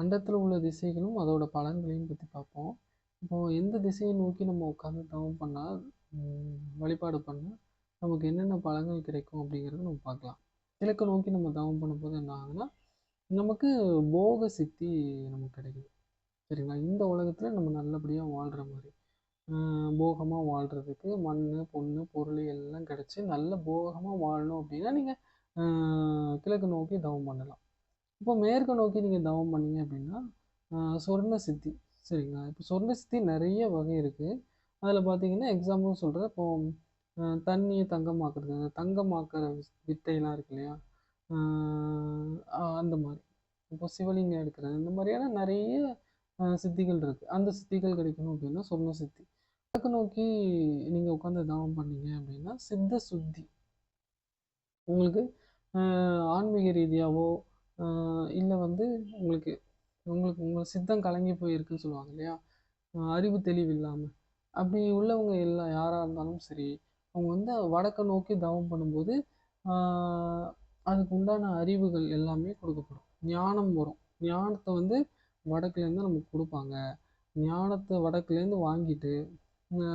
அண்டத்தில் உள்ள திசைகளும் அதோட பலன்களையும் பற்றி பார்ப்போம். இப்போது எந்த திசையை நோக்கி நம்ம உட்காந்து தவம் பண்ணால் வழிபாடு பண்ணால் நமக்கு என்னென்ன பலன்கள் கிடைக்கும் அப்படிங்கிறத நம்ம பார்க்கலாம். கிழக்கு நோக்கி நம்ம தவம் பண்ணும்போது என்ன ஆகுதுன்னா நமக்கு போக சித்தி நமக்கு கிடைக்குது. சரிங்களா? இந்த உலகத்தில் நம்ம நல்லபடியாக வாழ்கிற மாதிரி. போகமாக வாழ்கிறதுக்கு மண் பொண்ணு பொருள் எல்லாம் கிடச்சி நல்ல போகமாக வாழணும் அப்படின்னா நீங்கள் கிழக்கு நோக்கி தவம் பண்ணலாம். இப்போ மேற்கு நோக்கி நீங்கள் தவம் பண்ணீங்க அப்படின்னா சொர்ண சித்தி. சரிங்களா? இப்போ சொர்ண சித்தி நிறைய வகை இருக்குது அதில் பார்த்தீங்கன்னா எக்ஸாம்பிள் சொல்கிறேன் இப்போ தண்ணியை தங்கமாக்குறது அந்த தங்கமாக்குற வித்தையெல்லாம் இருக்கு இல்லையா? அந்த மாதிரி. இப்போ சிவலிங்கம் எடுக்கிறது இந்த மாதிரியான நிறைய சித்திகள் இருக்குது அந்த சித்திகள் கிடைக்கணும் அப்படின்னா சொர்ண சித்தி. கிழக்கு நோக்கி நீங்கள் உட்காந்து தவம் பண்ணீங்க அப்படின்னா சித்த சுத்தி. உங்களுக்கு ஆன்மீக ரீதியாகவோ இல்லை வந்து உங்களுக்கு உங்களுக்கு உங்கள் சித்தம் கலங்கி போயிருக்குன்னு சொல்லுவாங்க இல்லையா? அறிவு தெளிவு இல்லாமல் அப்படி உள்ளவங்க எல்லாம் யாராக இருந்தாலும் சரி அவங்க வந்து வடக்கை நோக்கி தவம் பண்ணும்போது அதுக்கு உண்டான அறிவுகள் எல்லாமே கொடுக்கப்படும். ஞானம் வரும். ஞானத்தை வந்து வடக்குலேருந்து நமக்கு கொடுப்பாங்க. ஞானத்தை வடக்குலேருந்து வாங்கிட்டு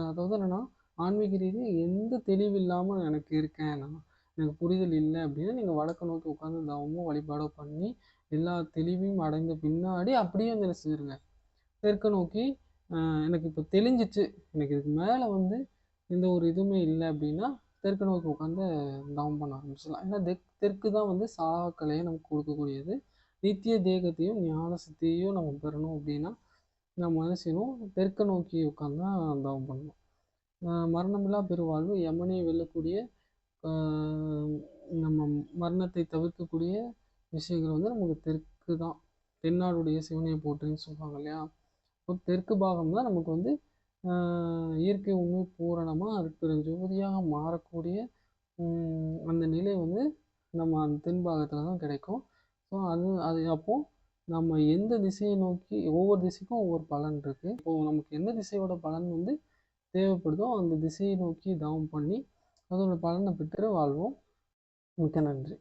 அதாவது என்னென்னா ஆன்மீக ரீதியாக எந்த தெளிவு இல்லாமல் எனக்கு இருக்கேன் நான் எனக்கு புரிதல் இல்லை அப்படின்னா நீங்கள் வடக்கு நோக்கி உட்காந்து தவமும் வழிபாடோ பண்ணி எல்லா தெளிவையும் அடைந்த பின்னாடி அப்படியே வந்து என்ன செஞ்சுருங்க? தெற்கு நோக்கி எனக்கு இப்போ தெளிஞ்சிச்சு. எனக்கு இதுக்கு மேலே வந்து எந்த ஒரு இதுவுமே இல்லை அப்படின்னா தெற்கு நோக்கி உட்காந்து தவம் பண்ண ஆரம்பிச்சிடலாம். ஏன்னா தெக் தெற்கு தான் வந்து சாக்கலையை நமக்கு கொடுக்கக்கூடியது. நித்திய தேகத்தையும் ஞான சக்தியையும் நம்ம பெறணும் அப்படின்னா நம்ம என்ன செய்யணும்? தெற்க நோக்கி உட்காந்து தான் தவம் பண்ணணும். மரணமில்லா பெருவாழ்வு யமனை வெல்லக்கூடிய நம்ம மரணத்தை தவிர்க்கக்கூடிய விஷயங்கள் வந்து நமக்கு தெற்கு தான். தென்னாடுடைய சிவனையை போற்றுன்னு சொல்லுவாங்க இல்லையா? இப்போ தெற்கு பாகம் தான் நமக்கு வந்து இயற்கை உண்மை பூரணமாக இருக்கிற ஜோதியாக மாறக்கூடிய அந்த நிலை வந்து நம்ம அந்த தென்பாகத்தில் தான் கிடைக்கும். ஸோ அது அது அப்போது நம்ம எந்த திசையை நோக்கி ஒவ்வொரு திசைக்கும் ஒவ்வொரு பலன் இருக்குது இப்போது நமக்கு எந்த திசையோட பலன் வந்து தேவைப்படுதோ அந்த திசையை நோக்கி தவம் பண்ணி அதோட பலனை பெற்று வாழ்வோம். மிக்க நன்றி.